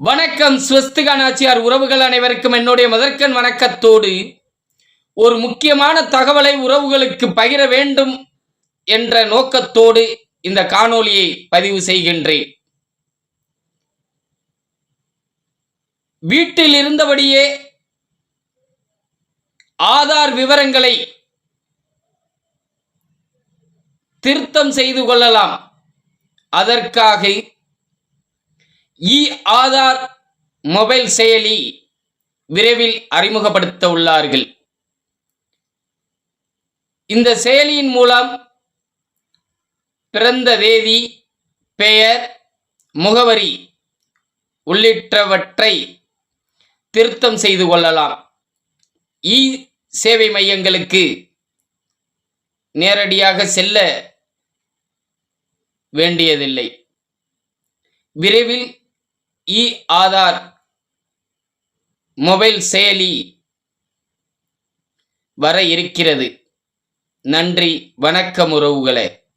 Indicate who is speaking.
Speaker 1: வணக்கம் ஸ்வஸ்திகா நாச்சியார் உறவுகள் அனைவருக்கும் என்னுடைய முதற்கண் வணக்கத்தோடு ஒரு முக்கியமான தகவலை உறவுகளுக்கு பகிர வேண்டும் என்ற நோக்கத்தோடு இந்த காணொளியை பதிவு செய்கின்றேன். வீட்டில் இருந்தபடியே ஆதார் விவரங்களை திருத்தம் செய்து கொள்ளலாம். அதற்காக இ ஆதார் மொபைல் செயலி விரைவில் அறிமுகப்படுத்த உள்ளார்கள். இந்த செயலியின் மூலம் பிறந்த தேதி பெயர் முகவரி உள்ளிட்டவற்றை திருத்தம் செய்து கொள்ளலாம். இ சேவை மையங்களுக்கு நேரடியாக செல்ல வேண்டியதில்லை. விரைவில் இ ஆதார் மொபைல் செயலி வர இருக்கிறது. நன்றி. வணக்கம் உறவுகளே.